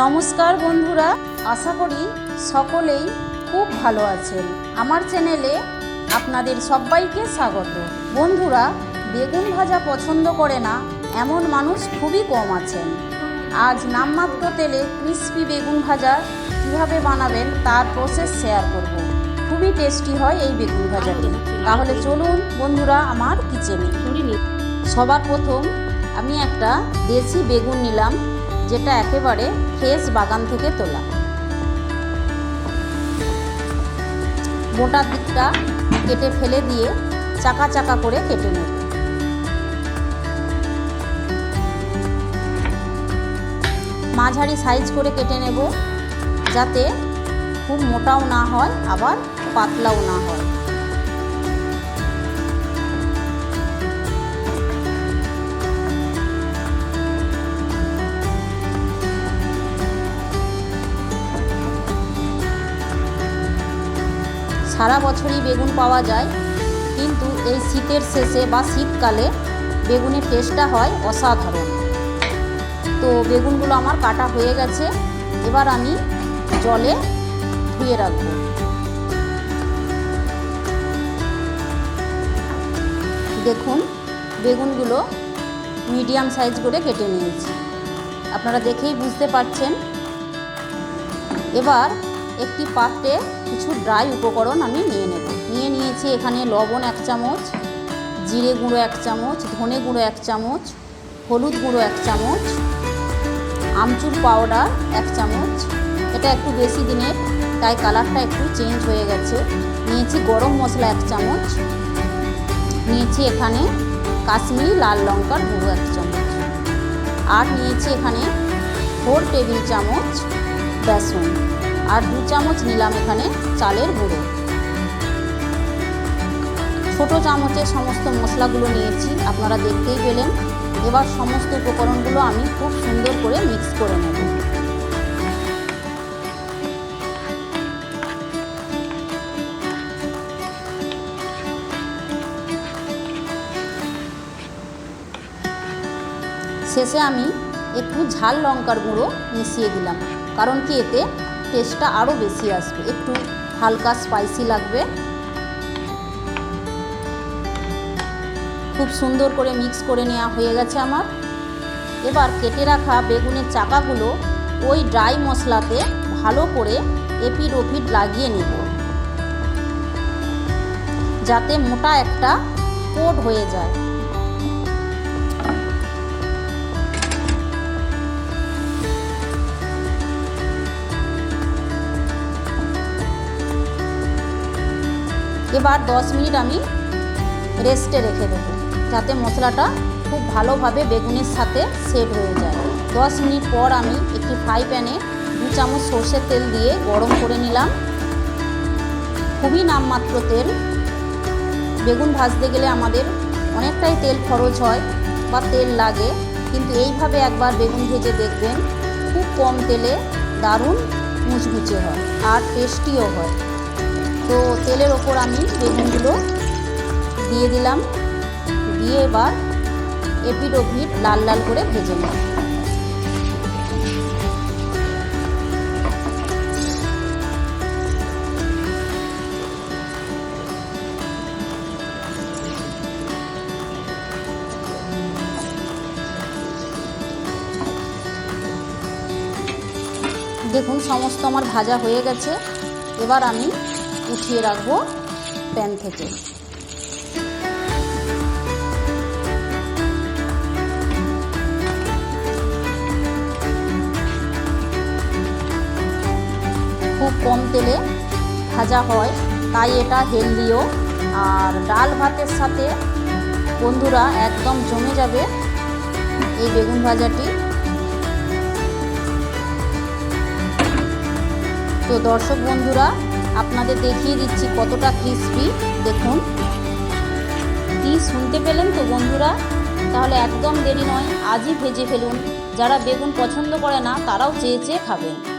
নমস্কার বন্ধুরা, আশা করি সকলেই খুব ভালো আছেন। আমার চ্যানেলে আপনাদের সবাইকে স্বাগত। বন্ধুরা, বেগুন ভাজা পছন্দ করে না, এমন মানুষ খুবই কম আছেন। আজ নামমাত্র তেলে ক্রিস্পি বেগুন ভাজা কীভাবে বানাবেন তার প্রসেস শেয়ার করব। খুবই টেস্টি হয় এই বেগুন ভাজাটি। তাহলে চলুন বন্ধুরা, আমার কিচেনে সবার প্রথম আমি একটা দেশি বেগুন নিলাম। যেটা একেবারে ফ্রেশ বাগান থেকে তোলা। মোটা দিকটা কেটে ফেলে দিয়ে চাকা চাকা করে কেটে নেব। মাঝারি সাইজ করে কেটে নেব, যাতে খুব মোটাও না হয়, আবার পাতলাও না হয়। সারা বছরই বেগুন পাওয়া যায়। কিন্তু এই শীতের শেষে বা শীতকালে বেগুনের টেস্টটা হয় অসাধারণ। তো বেগুনগুলো আমার কাটা হয়ে গেছে। এবার আমি জলে ধুয়ে রাখব। দেখুন, বেগুনগুলো মিডিয়াম সাইজ করে কেটে নিয়েছি। আপনারা দেখেই বুঝতে পারছেন। এবার একটি পাত্রে কিছু ড্রাই উপকরণ আমি নিয়ে নেব। নিয়ে নিয়েছি এখানে লবণ এক চামচ, জিরে গুঁড়ো এক চামচ, ধনে গুঁড়ো এক চামচ, হলুদ গুঁড়ো এক চামচ, আমচুর পাউডার এক চামচ। এটা একটু বেশি দিনের তাই কালারটা একটু চেঞ্জ হয়ে গেছে। নিয়েছি গরম মশলা এক চামচ। নিয়েছি এখানে কাশ্মীরি লাল লঙ্কার গুঁড়ো এক চামচ। আর নিয়েছি এখানে ফোর টেবিল চামচ বেসন। আর দু চামচ নিলাম এখানে চালের গুঁড়ো। ছোট চামচে সমস্ত মশলাগুলো নিয়েছি, আপনারা দেখতেই পেলেন। এবার সমস্ত উপকরণগুলো আমি খুব সুন্দর করে মিক্স করে নেব। শেষে আমি একটু ঝাল লঙ্কার গুঁড়ো মিশিয়ে দিলাম, কারণ কি এতে টেস্টটা আরও বেশি আসবে। একটু হালকা স্পাইসি লাগবে। খুব সুন্দর করে মিক্স করে নেওয়া হয়ে গেছে আমার। এবার কেটে রাখা বেগুনের চাকাগুলো ওই ড্রাই মশলাতে ভালো করে এপিড ওপিড লাগিয়ে নেব। যাতে মোটা একটা কোট হয়ে যায়। এবার দশ মিনিট আমি রেস্টে রেখে দেবো, যাতে মশলাটা খুব ভালোভাবে বেগুনের সাথে সেট হয়ে যায়। দশ মিনিট পর আমি একটি ফ্রাই প্যানে দু চামচ সর্ষের তেল দিয়ে গরম করে নিলাম। খুবই নামমাত্র তেল। বেগুন ভাজতে গেলে আমাদের অনেকটাই তেল খরচ হয় বা তেল লাগে, কিন্তু এইভাবে একবার বেগুন ভেজে দেখবেন, খুব কম তেলে দারুণ মুচমুচে হয় আর টেস্টিও হয়। তো তেলের ওপর আমি বেগুনগুলো দিয়ে দিলাম। দিয়ে এবার এপিড ওপিড লাল লাল করে ভেজে নেব দেখুন, সমস্ত আমার ভাজা হয়ে গেছে। এবার আমি উঠিয়ে রাখব প্যান থেকে। খুব কম তেলে ভাজা হয়, তাই এটা হেলদিও। আর ডাল ভাতের সাথে বন্ধুরা একদম জমে যাবে এই বেগুন ভাজাটি। তো দর্শক বন্ধুরা আপনাদের দেখিয়ে দিচ্ছি কতটা ক্রিসপি দেখুন। কি শুনতে পেলেন তো বন্ধুরা? তাহলে একদম দেরি নয়, আজই ভেজে ফেলুন। যারা বেগুন পছন্দ করে না, তারাও চেয়ে চেয়ে খাবেন।